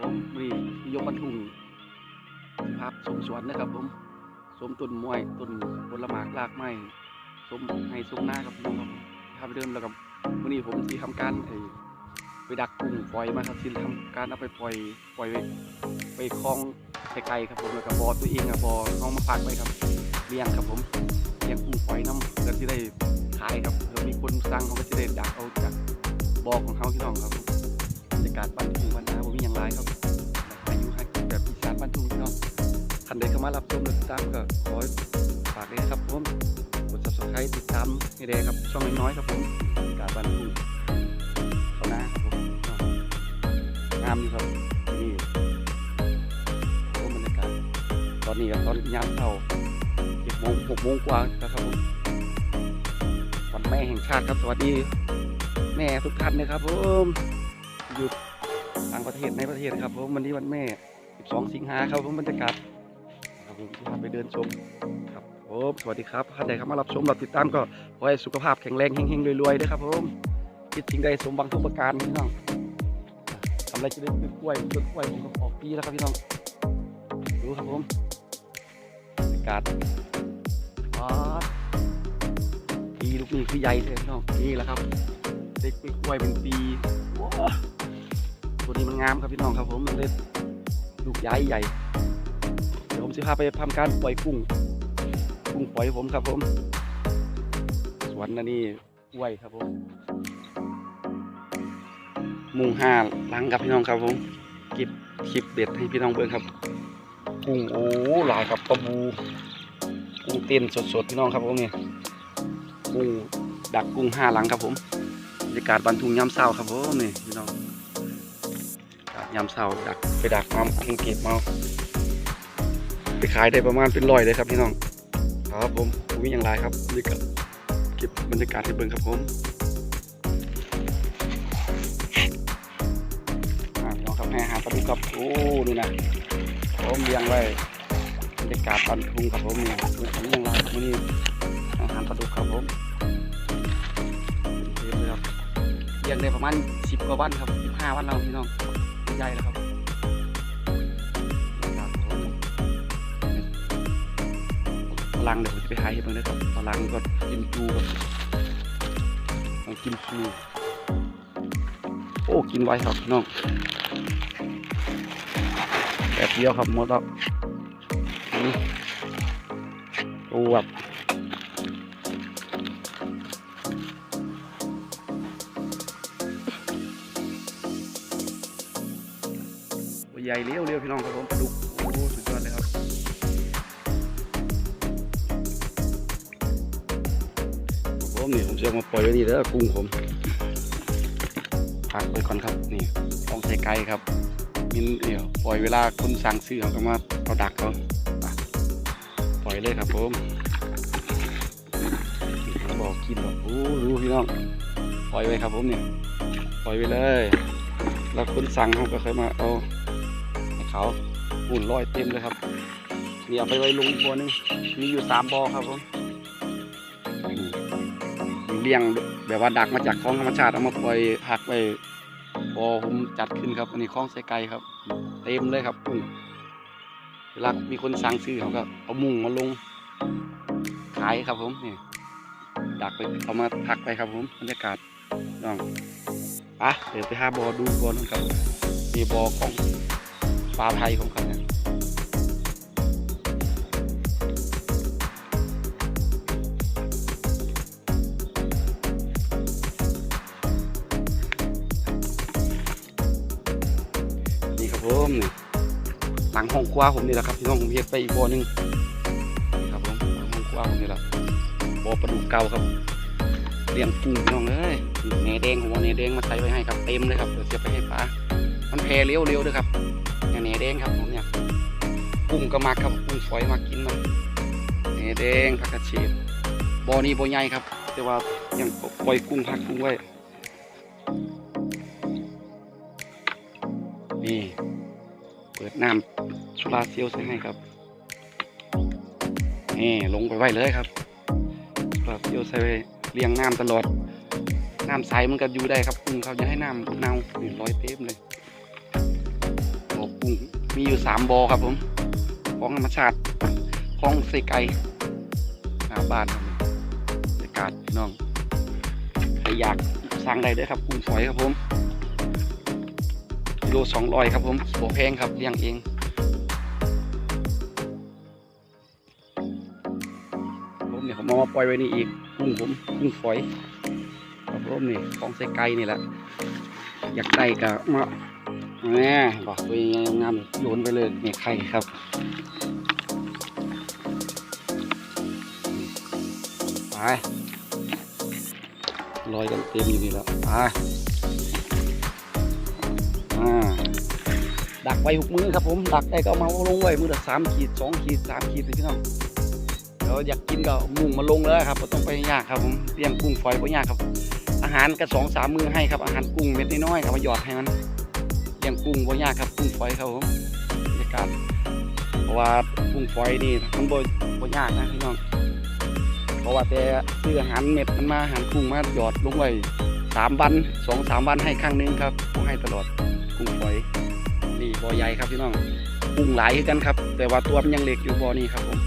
ผมนี่ยกบรรทุงภาพสมสวนนะครับผมสมต้นมวยต้นผลไม้รากไม้สมให้สมหน้าครับพี่น้องครับพาไปเดินแล้วกับวันนี้ผมที่ทำการไอไปดักกุ้งปล่อยมาครับที่ทำการเอาไปปล่อยปล่อยไว้ไปคลองไกลๆครับผมแล้วก็บอตัวเองอะบ่อเอามาฝากไว้ครับเลี้ยงครับผมเลี้ยงกุ้งปล่อยน้ำเพื่อที่ได้ขายครับแล้วมีคนสั่งเขาก็จะได้ดักเอาจากบอของเขาพี่น้องครับ ยากาศบ้านทุ่งบ้านนาผมมีอย่างไรครับอายุฮักแบบอีสานบ้านทุ่งพี่น้องท่านใดเข้ามารับชมหรือติดตามก็ขอฝากเลยครับผมกด subscribe ติดตามให้ได้ครับช่องน้อยๆครับผมบรรยากาศบ้านทุ่งเขาน้าครับผมงามอยู่ครับนี่โอ้บรรยากาศตอนนี้ก็ตอนยามเช้าเจ็ดโมงหกโมงกว่าแล้วครับผมวันแม่แห่งชาติครับสวัสดี แม่ทุกท่านนะครับผม อยู่ต่างประเทศในประเทศครับผมวันนี้วันแม่ 12 สิงหาครับผมบรรยากาศครับผมพาไปเดินชมครับผมสวัสดีครับท่านใดเข้ามารับชมรับติดตามก็ขอให้สุขภาพแข็งแรงเฮงๆรวยๆด้วยครับผมคิดสิ่งใดสมหวังทุกประการพี่น้องทำอะไรจะได้ต้นกล้วยต้นกล้วยผมก็ออกปีแล้วครับพี่น้องดูครับผมบรรยากาศปีลูกนี้คือใหญ่เลยพี่น้องนี่แหละครับเด็กกล้วยเป็นปีว้า ตัวนี้มันงามครับพี่น้องครับผมมันเล็ลูกใหญ่ใหญ่ เดี๋ยวผมจะพาไปทำการปล่อยกุ้ง กุ้งปล่อยผมครับผม สวนอันนี้กล้วยครับผม มุงห้าลังครับพี่น้องครับผมเก็บคลิปเด็ดให้พี่น้องเบิ่งครับ กุ้งโอ้หลายครับปลาบูกุ้งเต้นสดๆพี่น้องครับผมนี่กุ้งดักกุ้งห้าลังครับผมบรรยากาศบันทุงยามเช้าครับผมนี่พี่น้อง ยามเช้าดักไปดักมาเก็งเก็บมาไปขายได้ประมาณเป็นร้อยเลยครับพี่น้องครับผมผมมีอย่างไรครับนี่ก็เก็บบรรยากาศให้เบิ่งครับผมน้องครับให้หาปลาดุกครับโอ้นี่นะผมเลี้ยงไว้บรรยากาศปันทุ่งครับผมเนี่ผมมีอย่างไรครับวันนี้อาหารปลาดุกครับผมเยอะเลยครับเลี้ยงได้ประมาณสิบกว่าวันครับสิบห้าวันแล้วพี่น้อง ใหญ่แล้วครับพลังเดี๋ยวผมจะไปหาเห็ดตรงนี้ครับพลังก็กินจูครับต้องกินจูโอ้กินไวครับน้องแบบเดียวครับหมดแล้วนี่โอ้แบบ ใหญ่เลี้ยวเลี้ยวพี่น้องครับผมปลาดุกโอ้สุดยอดเลยครับผมนี่ผมจะเอมาปล่อยไว้นี่แล้วกุ้งผมพักไว้ก่อนครับนี่ต้องใส่ไก่ครับมินเดี๋ยวปล่อยเวลาคนสั่งซื้อเขาก็มาเอาดักเขาปล่อยเลยครับผมบอกกินแบอกโอ้รู้พี่น้องปล่อยไว้ครับผมเนี่ยปล่อยไว้เลย แล้วคนสั่งเขาก็เคยมาเอา ขาหุ่นลอยเต็มเลยครับนี่เอาไปไว้ลงอีกบ่อนึงมีอยู่สามบ่อครับผมเลี้ยงแบบว่าดักมาจากคลองธรรมชาติเอามาปล่อยผักไว้พอผมจัดขึ้นครับอันนี้คลองไสไก่ครับ เต็มเลยครับกุ้งเวลามีคนสั่งซื้อเขาก็เอามุงมาลงขายครับผมนี่ดักไปเอามาพักไปครับผมบรรยากาศน้องปะเดี๋ยวไปหาบอดูบอนั่นครับมีบอของ ปลาไทยของเขาเนี่ยนี่ครับผมนี่หลังห้องครัวผมนี่แหละครับพี่น้องผมเฮ็ดไปอีกบ่อนึงนี่ครับผมหลังห้องครัวผมนี่แหละบ่อปลาดุกเก่าครับเลี้ยงกุ้งพี่น้องเอ้ยนี่แหนแดงผมเอาแหนแดงมาใส่ไว้ให้ครับเต็มเลยครับเดี๋ยวจะไปให้ปลามันแพร่เลี้ยวเร็วๆด้วยครับ แดงครับผมเนี่ยกุ้งก็มักครับกุ้งฝอยมากินมันแหนแดงผักกระเฉดบ่อนี้บ่อใหญ่ครับ แต่ว่ายังปล่อยกุ้งพักกุ้งไว้นี่เปิดน้ำโซลาเซลล์ใส่ให้ครับนี่ลงไปไว้เลยครับโซลาเซลล์ใส่ไว้เลี้ยงน้ำตลอดน้ำใสมันก็อยู่ได้ครับอืมเขาจะให้น้ำเน่านี่ร้อยเต็มเลยุงมีอยู่สามบ่อครับผมของธรรมชาติของเซไกหน้าบ้านบรรยากาศพี่น้องใครอยากสั่งได้เด้อครับกุ้งฝอยครับผมกิโลสองร้อยครับผมโบแพงครับเลี้ยงเองผมเนี่ยผมเอามาปล่อยไว้นี่อีกกุ้งผมกุ้งฝอยครับผมนี่ของใส่ไก่นี่แหละอยากได้ก็มา แหม่บอกตัวยังงามโยนไปเลยนี่ไข่ครับไปลอยกันเต็มอยู่นี่แล้วไปอ่าดักไว้หุกมือครับผมดักได้ก็เอามาลงไว้มือละสามขีดสองขีดสามขีดเลยพี่น้องเราอยากกินก็มุ่งมาลงเลยครับต้องไปยากครับผมเลี้ยงกุ้งฝอยบ่ยากครับ อาหารก็สองสามมือให้ครับอาหารกุ้งเม็ดน้อยๆครับมาหยอดให้มัน เลี้ยงกุ้งบ่ยากครับกุ้งฝอยครับผมบรรยากาศเพราะว่ากุ้งฝอยนี่มันบ่บ่ยากนะพี่น้องเพราะว่าแต่ซื้ออาหารเม็ดมันมาอาหารกุ้งมาหยอดลงไว้สามวันสองสามวันให้ครั้งหนึงครับบ่ให้ตลอดกุ้งฝอยนี่บ่อใหญ่ครับพี่น้องกุ้งหลายคือกันครับ แต่ว่าตัวมันยังเล็กอยู่บ่อนี้ครับผม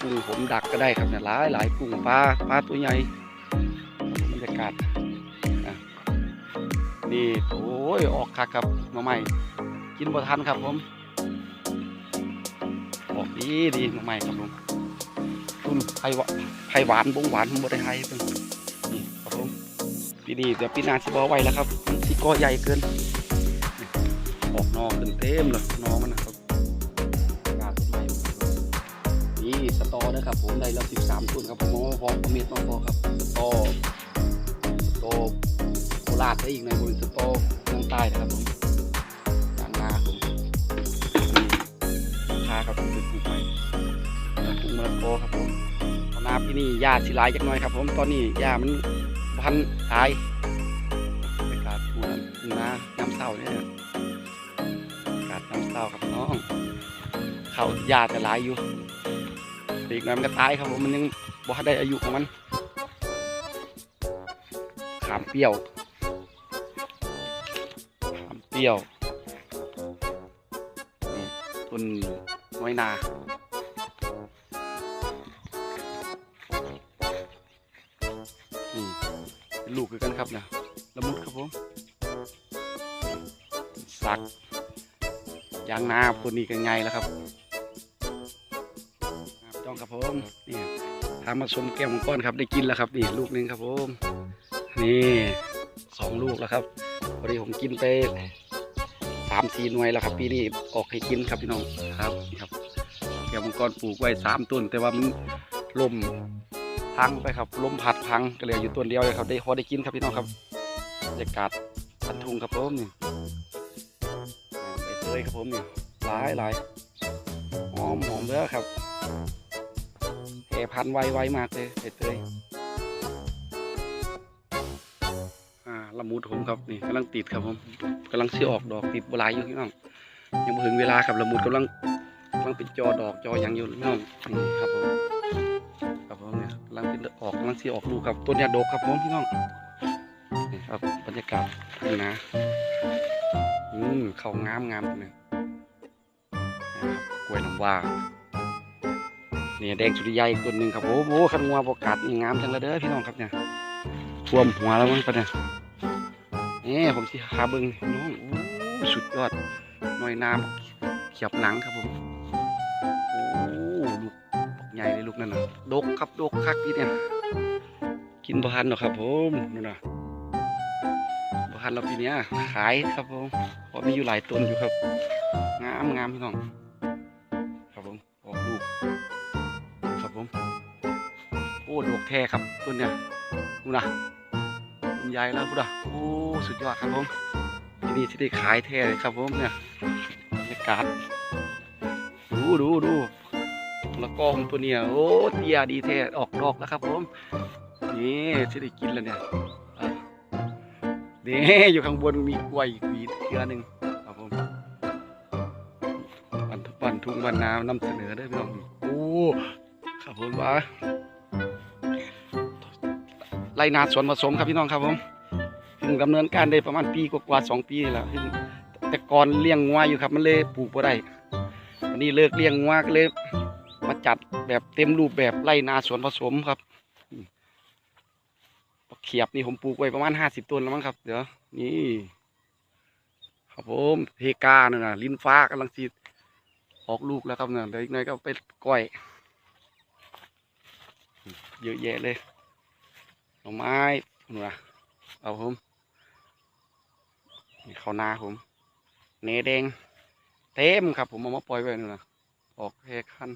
กุ้งผมดักก็ได้ครับเนี่ยหลายหลายกุ้งปลาปลาตัวใหญ่บรรยากาศนี่โอ้ ยออกคักครับหน่อไม้กินบ่ทันครับผมออกดีดีหน่อไม้ครับผมคุณไผ่หวานไผ่หวานบงหวานผมบ่ได้ให้เพิ่นนี่ครับผมปีนี้เดี๋ยวปีหน้าสิบ่เอาไว้แล้วครับสิก่อใหญ่เกินออกนอขึ้นเต็มเลยนอมันนะครับกาดต้นไม้นี่สตอนะครับผมได้แล้วสิบสามต้นครับผมเอามาพอประเม็ดมาพอครับสตอสตอโคราชได้อีกในบริเวณสตอ ใต้นะครับผมยางนาผมพาคาครับผมเป็นปลูกใหม่ปลูกมะละกอครับผมตอนนาปีนี้หญ้าสิลายจักหน่อยครับ ผมตอนนี้หญ้ามันพันตายบรรยากาศปลูกนาน้ำเศร้าเนี่ยอากาศน้ำเศร้าครับน้อง เขาหญ้าแต่หลายอยู่อีกหน่อยมันก็ตายครับผมมันยังบ่ได้อายุของมันขามเปรี้ยว เปรี้ยวนี่ต้นน้อยนานี่ลูกคือกันครับเนี่ยละมุดครับผมสักยางนาคนนี้กันไงแล้วครับจ้องครับผมนี่ทามาชมแก้วมังกรครับได้กินแล้วครับนี่ลูกหนึงครับผมนี่สองลูกแล้วครับพอดีผมกินไป สามสี่หน่วยแล้วครับ ปีนี้ออกให้กินครับพี่น้องครับนี่ครับแก้วมังกรปลูกไว้สามต้น แต่ว่ามันลมพังไปครับลมพัดพังก็เหลืออยู่ต้นเดียวเลยครับได้พอได้กินครับพี่น้องครับบรรยากาศพันทุงครับผมนี่อ่าใบเตยครับผมนี่หลายหลายหอมหอมเด้อครับแผ่พันธุ์ไวไวมากเลยใบเตย ละมุดผมครับนี่กำลังติดครับผมกำลังเสียออกดอกติดบหลายอยู่พี่น้องยังบ่ถึงเวลาครับละมุดกำลังกำลังเป็นจอดอกจอยังอยู่พี่น้องนี่ครับผมครับผมเนี่ยกำลังเป็นออกกำลังเสียออกลูกครับต้นยาดกครับผมพี่น้องนี่ครับบรรยากาศทุ่นาอืมเขางามงามเนี่ยนะครับกล้วยน้ำว้าเนี่ยแดงสุริยาอีกตัวหนึ่งครับโอ้โหขันงัวบกกัดนี่งามจังเลยเด้อพี่น้องครับเนี่ยท่วมหัวแล้วมั้งปะเนี่ย นี่ผมสิหาเบิ้งน้องโอ้สุดยอดหน่อยน้ำเขียบหลังครับผมโอ้ลูกบักใหญ่เลยลูกนั่นน่ะดกครับดกคักพี่เนี่ยกินบ่ทันหรอครับผมนู่นน่ะบ่ทันเราปีเนี้ยขายครับผมเพราะมีอยู่หลายต้นอยู่ครับ งามงามพี่น้องครับผมออกลูกครับผมโอ้ดกแท้ครับต้นเนี่ยดูนะ ใหญ่แล้วพูดอะโอ้ สุดยอดครับผมที่นี่ที่ได้ขายแท้เลยครับผมเนี่ยบรรยากาศดูดูดูแล้วก็ของตัวเนี่ยโอ้เตียดีแท้ออกดอกแล้วครับผม นี่ที่ได้กินแล้วเนี่ยอะนี่อยู่ข้างบนมีกล้วยอีกวีเครือหนึ่งครับผมวันทุกวันทุกวันน้ำนำเสนอได้อพี่น้องโอ้ครับผมว่า ไรนาสวนผสมครับพี่น้องครับผมเพิ่งดำเนินการได้ประมาณปีกว่าๆสองปีนี่แหละเพิ่งแต่ก่อนเลี้ยงงัวอยู่ครับมันเลยปลูกบ่ได้อันนี้เลิกเลี้ยงงัวก็เลยมาจัดแบบเต็มรูปแบบไรนาสวนผสมครับเขียบนี่ผมปลูกไว้ประมาณห้าสิบต้นแล้วมั้งครับ เดี๋ยวนี่ครับผมเพกาเนี่ยนะลิ้นฟ้ากำลังสีออกลูกแล้วครับเนี่ยเดี๋ยวอีกหน่อยก็ไปก้อย เยอะแยะเลย หน่อไม้นู่นนะเอาผมนี่ข้าวนาผม เนแดง เต็มครับผมเอามาปล่อยไว้นู่นนะออกแค่ขั้น